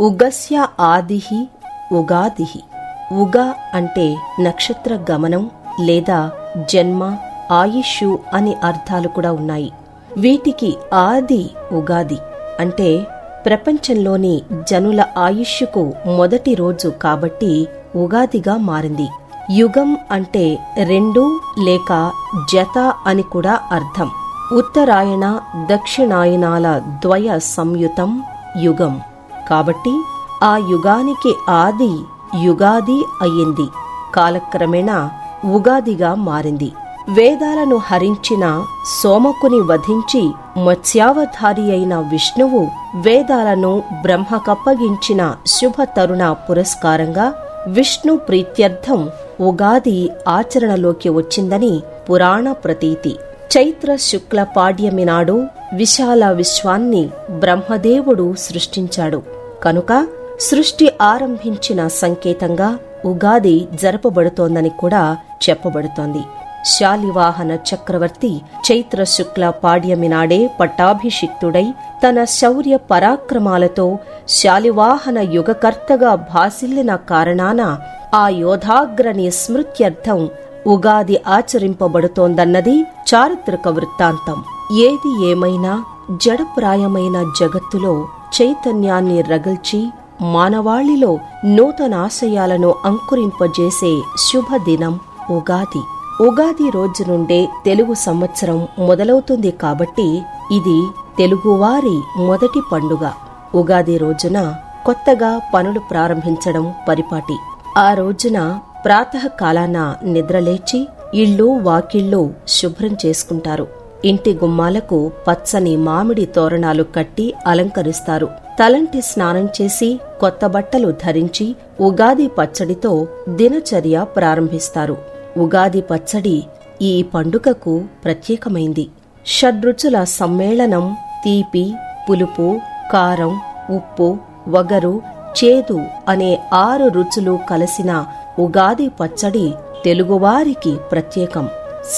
ఉగస్య ఆదిహి ఉగాదిహి ఉగ అంటే నక్షత్ర గమనం లేదా జన్మ ఆయుష్షు అని అర్థాలు కూడా ఉన్నాయి. వీటికి ఆది ఉగాది అంటే ప్రపంచంలోని జనుల ఆయుష్కు మొదటి రోజు కాబట్టి ఉగాదిగా మారింది. యుగం అంటే రెండు లేక జత అని కూడా అర్థం. ఉత్తరాయణ దక్షిణాయనాల ద్వయ సంయుతం యుగం. కాబట్టి ఆ యుగానికి ఆది యుగాది అయ్యింది కాలక్రమేణా ఉగాదిగా మారింది. వేదాలను హరించిన సోమకుని వధించి మత్స్యావధారి అయిన విష్ణువు వేదాలను బ్రహ్మకప్పగించిన శుభ తరుణ పురస్కారంగా విష్ణు ప్రీత్యర్థం ఉగాది ఆచరణలోకి వచ్చిందని పురాణ ప్రతీతి. చైత్ర శుక్ల పాడ్యమి నాడు విశాల విశ్వాన్ని బ్రహ్మదేవుడు సృష్టించాడు. కనుక సృష్టి ఆరంభించిన సంకేతంగా ఉగాది జరపబడుతోందని కూడా చెప్పబడుతోంది. శాలివాహన చక్రవర్తి చైత్ర శుక్ల పాడ్యమి నాడే పట్టాభిషిక్తుడై తన శౌర్య పరాక్రమాలతో శాలివాహన యుగకర్తగా భాసిల్లిన కారణాన ఆ యోధాగ్రని స్మృత్యర్థం ఉగాది ఆచరింపబడుతోందన్నది చారిత్రక వృత్తాంతం. ఏది ఏమైనా జడప్రాయమైన జగత్తులో చైతన్యాన్ని రగల్చి మానవాళిలో నూతన ఆశయాలను అంకురింపజేసే శుభదినం ఉగాది. ఉగాది రోజు నుండే తెలుగు సంవత్సరం మొదలవుతుంది కాబట్టి ఇది తెలుగువారి మొదటి పండుగ. ఉగాది రోజున కొత్తగా పనులు ప్రారంభించడం పరిపాటి. ఆ రోజున ప్రాతకాలాన నిద్రలేచి ఇళ్ళు వాకిళ్ళు శుభ్రం చేసుకుంటారు. ఇంటి గుమ్మాలకు పచ్చని మామిడి తోరణాలు కట్టి అలంకరిస్తారు. తలంటి స్నానం చేసి కొత్త బట్టలు ధరించి ఉగాది పచ్చడితో దినచర్య ప్రారంభిస్తారు. ఉగాది పచ్చడి ఈ పండుగకు ప్రత్యేకమైంది. షడ్రుచుల సమ్మేళనం తీపి పులుపు కారం ఉప్పు వగరు చేదు అనే ఆరు రుచులు కలిసిన ఉగాది పచ్చడి తెలుగువారికి ప్రత్యేకం.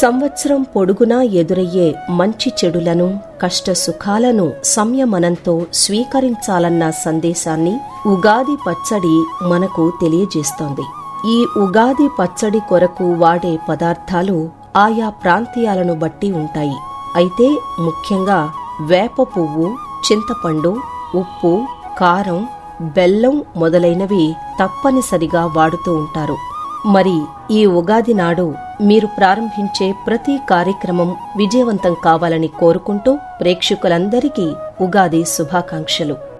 సంవత్సరం పొడుగునా ఎదురయ్యే మంచి చెడులను కష్ట సుఖాలను సంయమనంతో స్వీకరించాలన్న సందేశాన్ని ఉగాది పచ్చడి మనకు తెలియజేస్తోంది. ఈ ఉగాది పచ్చడి కొరకు వాడే పదార్థాలు ఆయా ప్రాంతీయాలను బట్టి ఉంటాయి. అయితే ముఖ్యంగా వేప పువ్వు చింతపండు ఉప్పు కారం బెల్లం మొదలైనవి తప్పనిసరిగా వాడుతూ ఉంటారు. మరి ఈ ఉగాది నాడు మీరు ప్రారంభించే ప్రతి కార్యక్రమం విజయవంతం కావాలని కోరుకుంటూ ప్రేక్షకులందరికీ ఉగాది శుభాకాంక్షలు.